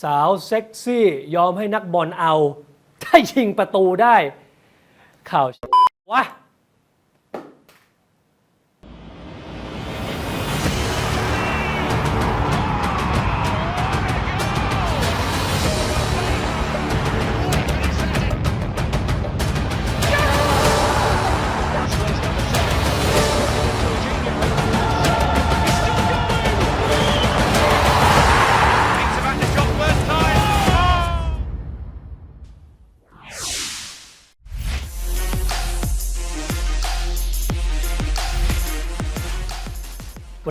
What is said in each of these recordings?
สาวเซ็กซี่ยอมให้นักบอลเอา ถ้ายิงประตูได้ ข่าววะ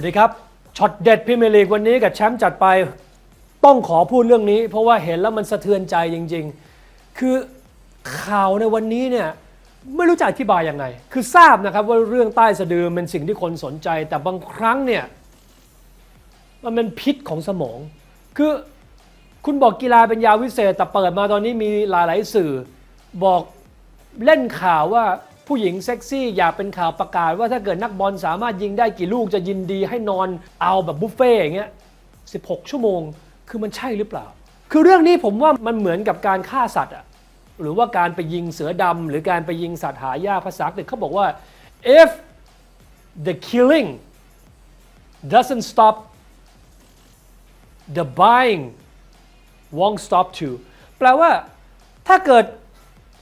วัสดีครับช็อตเด็ดพรีเมลีกวันนี้กับแชมป์จัดไปต้องขอพูดเรื่องนี้ เพราะว่าเห็นแล้วมันสะเทือนใจจริง ๆ คือข่าวในวันนี้เนี่ยไม่รู้จะอธิบายยังไง คือทราบนะครับว่าเรื่องใต้สะดือเป็นสิ่งที่คนสนใจ แต่บางครั้งเนี่ยมันเป็นพิษของสมอง คือคุณบอกกีฬาเป็นยาวิเศษ แต่เปิดมาตอนนี้มีหลายๆสื่อ บอกเล่นข่าวว่า ผู้หญิงเซ็กซี่อยากเป็นข่าวประกาศว่าถ้าเกิดนักบอลสามารถยิงได้กี่ลูกจะยินดีให้นอนเอาแบบบุฟเฟ่ต์อย่างเงี้ย16 ชั่วโมง คือมันใช่หรือเปล่า คือเรื่องนี้ผมว่ามันเหมือนกับการฆ่าสัตว์อะหรือว่าการไปยิงเสือดำหรือการไปยิงสัตว์หายากภาษาอังกฤษเขาบอกว่า if the killing doesn't stop the buying won't stop too แปลว่าถ้าเกิด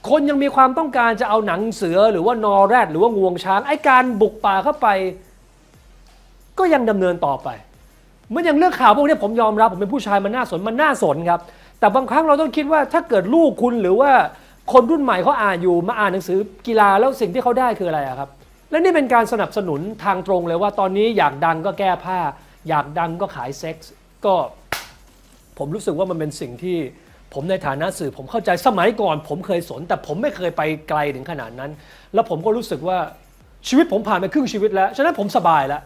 คนยังมีความต้องการจะเอาหนังเสือหรือว่านอแรดหรือว่างวงช้างไอ้การบุกป่าเข้าไป ก็ยังดำเนินต่อไปเมื่อนอย่างเรื่องข่าวพวกนี้ผมยอมรับผมเป็นผู้ชายมันน่าสนมันน่าสนครับ แต่บางครั้งเราต้องคิดว่าถ้าเกิดลูกคุณหรือว่าคนรุ่นใหม่เขาอ่านอยู่มาอ่านหนังสือกีฬาแล้วสิ่งที่เขาได้คืออะไระครับ และนี่เป็นการสนับสนุนทางตรงเลยว่าตอนนี้อยากดังก็แก้ผ้า อยากดังก็ขายเซ็กส์ก็ผมรู้สึกว่ามันเป็นสิ่งที่ ผมในฐานะสื่อผมเข้าใจสมัยก่อน ผมเคยสน แต่ผมไม่เคยไปไกลถึงขนาดนั้น แล้วผมก็รู้สึกว่าชีวิตผมผ่านไปครึ่งชีวิตแล้ว ฉะนั้นผมสบายแล้ว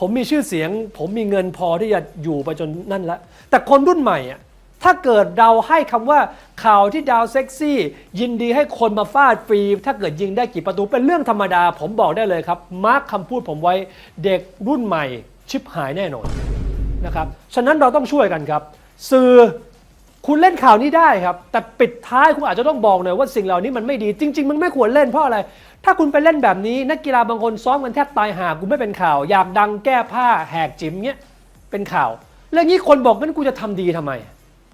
ผมมีชื่อเสียง ผมมีเงินพอที่จะอยู่ไปจนนั่นแล้วแต่คนรุ่นใหม่อะถ้าเกิดเราให้คำว่าข่าวที่ดาวเซ็กซี่ ยินดีให้คนมาฟาดฟรี ถ้าเกิดยิงได้กี่ประตูเป็นเรื่องธรรมดา ผมบอกได้เลยครับ มาร์คคำพูดผมไว้เด็กรุ่นใหม่ชิบหายแน่นอนนะครับฉะนั้นเราต้องช่วยกันครับ สื่อ คุณเล่นข่าวนี้ได้ครับ แต่ปิดท้ายคุณอาจจะต้องบอกหน่อยว่าสิ่งเหล่านี้มันไม่ดี จริง ๆ มันไม่ควรเล่นเพราะอะไร ถ้าคุณไปเล่นแบบนี้ นักกีฬาบางคนซ้อมกันแทบตายหากูไม่เป็นข่าว อยากดังแก้ผ้าแหกจิ๋มเงี้ยเป็นข่าว แล้วองนี้คนบอกงั้นกูจะทำดีทำไม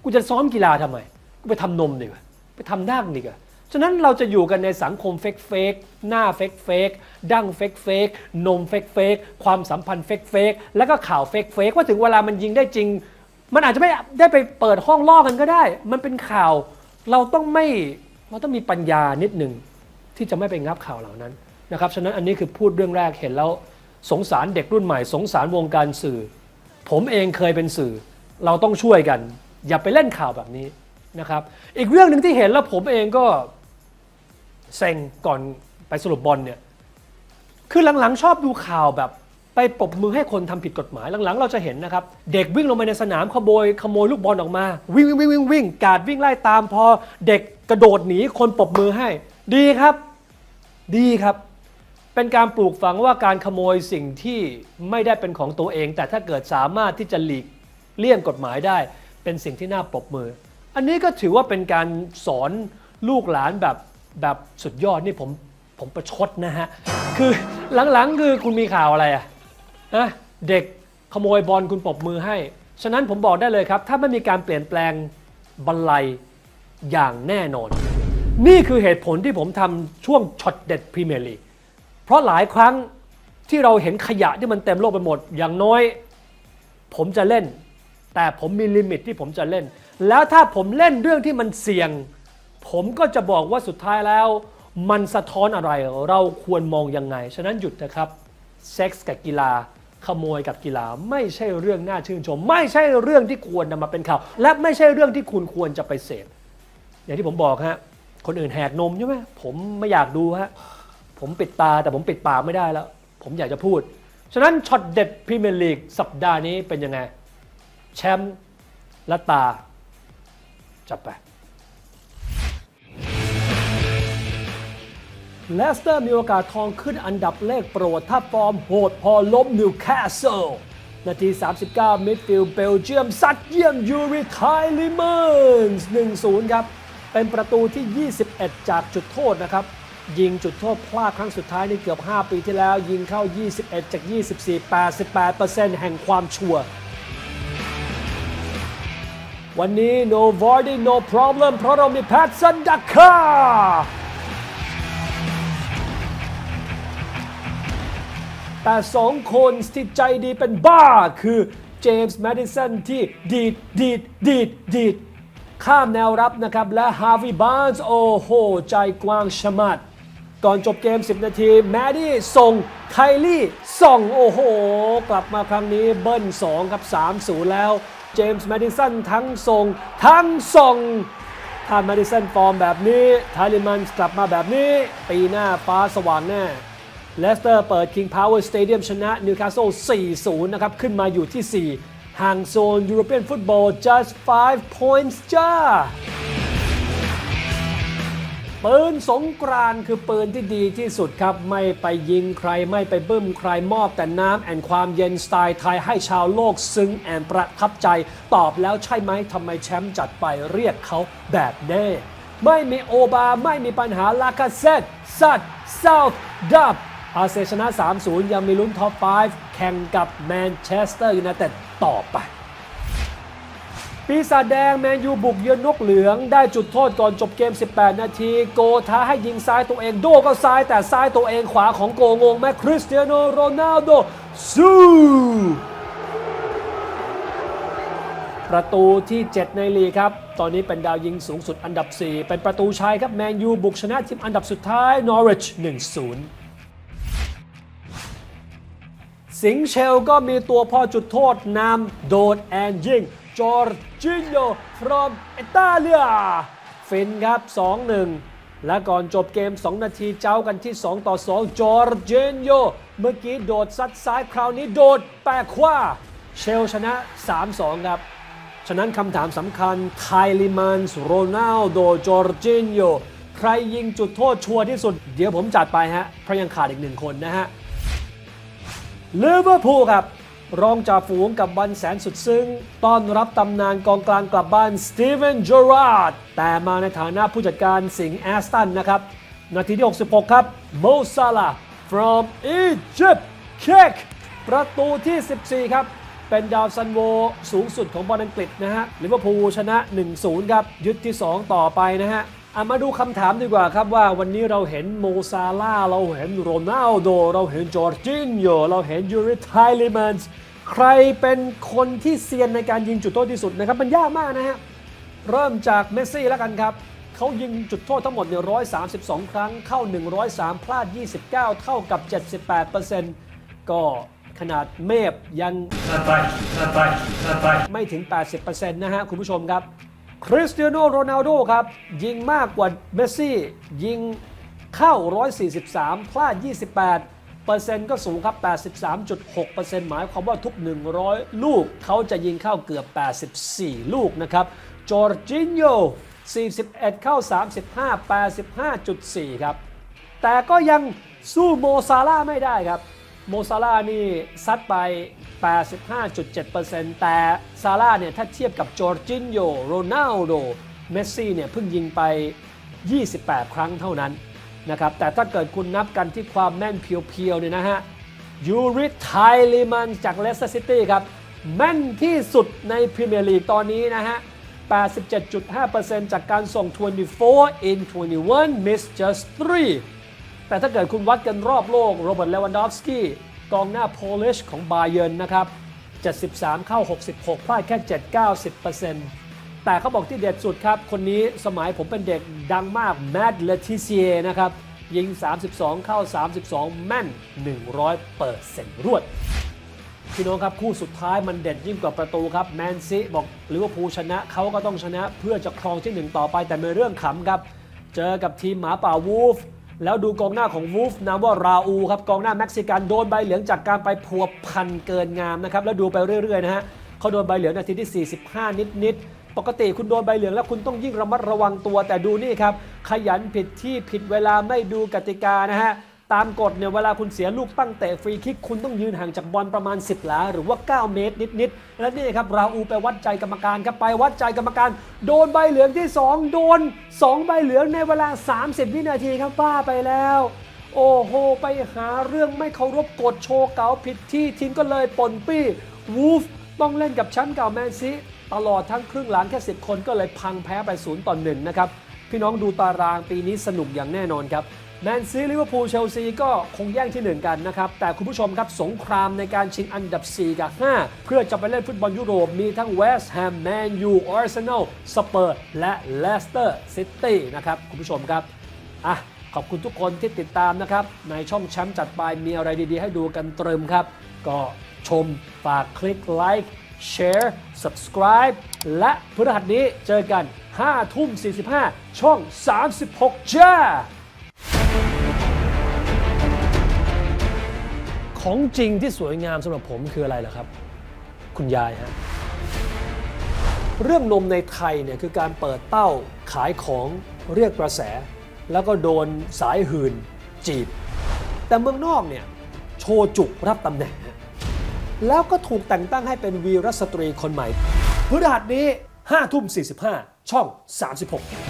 กูจะซ้อมกีฬาทำไม กูไปทำนมดีกว่าไปทำดั้งดีกว่าฉะนั้นเราจะอยู่กันในสังคมเฟกเฟกหน้าเฟกเฟกดั้งเฟกเฟกนมเฟกเฟกความสัมพันธ์เฟกเฟกแล้วก็ข่าวเฟกเฟกว่าถึงเวลามันยิงได้จริง มันอาจจะไม่ได้ไปเปิดห้องล่อกันก็ได้ มันเป็นข่าว เราต้องไม่เราต้องมีปัญญานิดหนึ่งที่จะไม่ไปงับข่าวเหล่านั้นนะครับฉะนั้นอันนี้คือพูดเรื่องแรกเห็นแล้วสงสารเด็กรุ่นใหม่ สงสารวงการสื่อ ผมเองเคยเป็นสื่อ เราต้องช่วยกัน อย่าไปเล่นข่าวแบบนี้นะครับ อีกเรื่องหนึ่งที่เห็นแล้วผมเองก็เซ็งก่อนไปสรุปบอลเนี่ยคือหลังๆชอบดูข่าวแบบ ไปปรบมือให้คนทำผิดกฎหมายหลังๆ เราจะเห็นนะครับ เด็กวิ่งลงไปในสนามขโมยขโมยลูกบอลออกมา วิ่งวิ่งวิ่งวิ่งวิ่งกาดวิ่งไล่ตามพอ เด็กกระโดดหนีคนปรบมือให้ ดีครับ ดีครับ เป็นการปลูกฝังว่าการขโมยสิ่งที่ไม่ได้เป็นของตัวเอง แต่ถ้าเกิดสามารถที่จะหลีกเลี่ยงกฎหมายได้ เป็นสิ่งที่น่าปรบมือ อันนี้ก็ถือว่าเป็นการสอนลูกหลานแบบแบบสุดยอดนี่ผมผมประชดนะฮะคือหลังๆคือคุณมีข่าวอะไรอะ นะเด็กขโมยบอลคุณปรบมือให้ ฉะนั้นผมบอกได้เลยครับ ถ้าไม่มีการเปลี่ยนแปลงบรรลัยอย่างแน่นอน นี่คือเหตุผลที่ผมทำช่วงช็อตเด็ดพรีเมียร์ลีกเพราะหลายครั้งที่เราเห็นขยะที่มันเต็มโลกไปหมด อย่างน้อย ผมจะเล่น แต่ผมมีลิมิตที่ผมจะเล่น แล้วถ้าผมเล่นเรื่องที่มันเสี่ยง ผมก็จะบอกว่าสุดท้ายแล้ว มันสะท้อนอะไรเราควรมองยังไง ฉะนั้นหยุดนะครับเซ็กส์กับกีฬา ขโมยกับกีฬาไม่ใช่เรื่องน่าชื่นชม ไม่ใช่เรื่องที่ควรนำมาเป็นข่าว และไม่ใช่เรื่องที่คุณควรจะไปเสพอย่างที่ผมบอกฮะคนอื่นแหกนมใช่ไหมผมไม่อยากดูฮะผมปิดตาแต่ผมปิดปากไม่ได้แล้ว ผมอยากจะพูด ฉะนั้นช็อตเด็ดพรีเมียร์ลีกสัปดาห์นี้เป็นยังไง แชมป์และตา จับไป เลสเตอร์มีโอกาสทองขึ้นอันดับเลขโปรด ถ้าฟอร์มโหดพอล้มนิวคาสเซิลนาที 39 มิดฟิลด์เบลเยียมซัดเยี่ยมยูริไทลิเมอร์ส1-0 ครับ เป็นประตูที่ 21 จากจุดโทษนะครับ ยิงจุดโทษพลาดครั้งสุดท้ายในเกือบ 5 ปีที่แล้ว ยิงเข้า 21 จาก 24 88%แห่งความชัวร์วันนี้ no Vardy no problem เพราะเรามีแพทสันดักคา แต่สองคนที่ใจดีเป็นบ้าคือเจมส์แมดิสันที่ดีดดีดดีดดีดข้ามแนวรับนะครับ และฮาวิบานส์โอ้โห ใจกว้างชะมัด ก่อนจบเกม 10 นาที แมดดี้ส่งไคลี่ส่งโอ้โห กลับมาครั้งนี้เบิ้ล2ครับ 3-0 แล้ว เจมส์แมดิสันทั้งส่ง ทั้งส่ง ถ้าแมดิสันฟอร์มแบบนี้ไทลิมันกลับมาแบบนี้ ปีหน้าฟ้าสว่างแน่ เลสเตอร์เปิด King Power Stadium ชนะนิวคาสเซิล4-0 นะครับ ขึ้นมาอยู่ที่ 4 ห่างโซน European Football just 5 points จ้าปืนสงกรานคือปืนที่ดีที่สุดครับ ไม่ไปยิงใครไม่ไปบึ้มใครมอบแต่น้ำแอนความเย็นสไตล์ไทยให้ชาวโลกซึ้งแอนประทับใจ ตอบแล้วใช่ไหมทำไมแชมป์จัดไปเรียกเขาแบบแน่ ไม่มีโอบา ไม่มีปัญหาลาคาเซตซัดเซาท์ดับ อาเซนชนะ 3-0 ยังมีลุ้นท็อป 5 แข่งกับแมนเชสเตอร์ยูไนเต็ดต่อไป ปีศาจแดงแมนยูบุกเยือนนกเหลือง ได้จุดโทษก่อนจบเกม 18 นาที โกท้าให้ยิงซ้ายตัวเองโดก็ซ้ายแต่ซ้ายตัวเองขวาของโกงงแมคริสเตียโนโรนัลโดสู้ประตูที่ 7 ในลีกครับ ตอนนี้เป็นดาวยิงสูงสุดอันดับ 4 เป็นประตูชัยครับ แมนยูบุกชนะทีมอันดับสุดท้าย นอริช1-0 สิงเชลก็มีตัวพ่อจุดโทษนำโดดแอนยิงจอร์จิโย from อิตาเลียฟินครับ 2-1 และก่อนจบเกม 2 นาทีเจ้ากันที่ 2 ต่อ 2 จอร์จิโย เมื่อกี้โดดซัดซ้ายคราวนี้โดดแปะขว้าเชลชนะ 3-2 ครับ ฉะนั้นคำถามสำคัญไคลิมันส์โรนัลโดจอร์จิโย ใครยิงจุดโทษชัวร์ที่สุด เดี๋ยวผมจัดไปฮะเพราะยังขาดอีกหนึ่งคนนะฮะ ลิเวอร์พูลครับ รองจ่าฝูงกับวันแสนสุดซึ้ง ต้อนรับตำนานกองกลางกลับบ้านสตีเวนเจอราร์ดแต่มาในฐานะผู้จัดการสิงห์แอสตันนะครับ นาทีที่ 66 ครับโมซาลา from Egypt kick ประตูที่ 14 ครับ เป็นดาวซันโวสูงสุดของบอลอังกฤษนะฮะลิเวอร์พูลชนะ 1-0 ครับ ยึดที่ 2 ต่อไปนะฮะ อะมาดูคำถามดีกว่าครับว่าวันนี้เราเห็นโมซาลาห์เราเห็นโรนัลโด เราเห็นจอร์จินโยเราเห็นยูริไทลิมันส์ใครเป็นคนที่เซียนในการยิงจุดโทษที่สุดนะครับ มันยากมากนะฮะ เริ่มจากเมสซี่แล้วกันครับ เขายิงจุดโทษทั้งหมดเนี่ย132 ครั้ง เข้า 103 พลาด 29 เท่ากับ 78%ก็ขนาดเมฟยังไม่ถึง 80%นะฮะคุณผู้ชมครับ คริสเตียโนโรนัลโดครับ ยิงมากกว่าเมสซี่ ยิงเข้า 143 พลาด 28 เปอร์เซ็นต์ก็สูงครับ 83.6%หมายความว่าทุก 100 ลูกเขาจะยิงเข้าเกือบ 84 ลูกนะครับจอร์จินโย41 เข้า 35 85.4 ครับ แต่ก็ยังสู้โมซาลาไม่ได้ครับ โมซาลานี่ซัดไป 85.7%แต่ซาลาเนี่ยถ้าเทียบกับจอร์จินโยโรนัลโด เมสซี่เนี่ยเพิ่งยิงไป 28 ครั้งเท่านั้นนะครับ แต่ถ้าเกิดคุณนับกันที่ความแม่นเพียวๆเนี่ยนะฮะ ยูริไทลิมันจากเลสเตอร์ซิตี้ครับ แม่นที่สุดในพรีเมียร์ลีกตอนนี้นะฮะ 87.5%จากการส่ง 24 in 21 miss just 3 แต่ถ้าเกิดคุณวัดกันรอบโลกโรเบิร์ตเลวันดอฟสกี้กองหน้าโพลิชของบาเยิร์นนะครับ 73 เข้า 66 พลาดแค่ 7-90%แต่เขาบอกที่เด็ดสุดครับ คนนี้สมัยผมเป็นเด็กดังมากแมดเลติเซียนะครับ ยิง 32 เข้า 32 แม่น 100%รวด พี่น้องครับ คู่สุดท้ายมันเด็ดยิ่งกว่าประตูครับ แมนซีบอกลิเวอร์พูลชนะเขาก็ต้องชนะเพื่อจะครองที่หนึ่งต่อไปแต่เป็นเรื่องขำครับ เจอกับทีมหมาป่าวูฟ แล้วดูกองหน้าของวูฟนามว่าราอูครับกองหน้าเม็กซิกันโดนใบเหลืองจากการไปพัวพันเกินงามนะครับแล้วดูไปเรื่อยๆนะฮะเขาโดนใบเหลืองนาทีที่ 45 นิดๆ ปกติคุณโดนใบเหลืองแล้วคุณต้องยิ่งระมัดระวังตัวแต่ดูนี่ครับ ขยันผิดที่ผิดเวลาไม่ดูกติกานะฮะ ตามกฎเนี่ยเวลาคุณเสียลูกตั้งเตะฟรีคิกคุณต้องยืนห่างจากบอลประมาณ 10 หลาหรือว่า 9 เมตรนิดๆและนี่ครับราอูไปวัดใจกรรมการครับไปวัดใจกรรมการ โดนใบเหลืองที่ 2 โดน 2 ใบเหลืองในเวลา 30 วินาทีครับบ้าไปแล้ว โอ้โห ไปหาเรื่องไม่เคารพกฎโชว์เก๋าผิดที่ทีมก็เลยปนปี้วูฟต้องเล่นกับชมป์เก่าแมนซีตลอดทั้งครึ่งหลังแค่10คนก็เลยพังแพ้ไป0ต่อ1นะครับพี่น้องดูตารางปีนี้สนุกอย่างแน่นอนครับ แมนซีลิเวอร์พูลเชลซีก็คงแย่งที่ 1 กันนะครับ แต่คุณผู้ชมครับ สงครามในการชิงอันดับ 4 กับ 5 เพื่อจะไปเล่นฟุตบอลยุโรป มีทั้งเวสต์แฮมแมนยูอาร์เซนอลสเปอร์และเลสเตอร์ซิตี้นะครับ คุณผู้ชมครับอะขอบคุณทุกคนที่ติดตามนะครับ ในช่องแชมป์จัดไปมีอะไรดีๆ ให้ดูกันเตรึมครับ ก็ชมฝากคลิกไลค์แชร์ subscribe และพฤหัสนี้เจอกัน 5 ทุ่ม 45 ช่อง 36 จ้า ของจริงที่สวยงามสำหรับผมคืออะไรล่ะครับ คุณยายฮะเรื่องนมในไทยเนี่ยคือการเปิดเต้าขายของเรียกกระแส แล้วก็โดนสายหื่นจีบ แต่เมืองนอกเนี่ยโชว์จุกรับตำแหน่ง แล้วก็ถูกแต่งตั้งให้เป็นวีรสตรีคนใหม่พฤหัสนี้5ทุ่ม45 ช่อง 36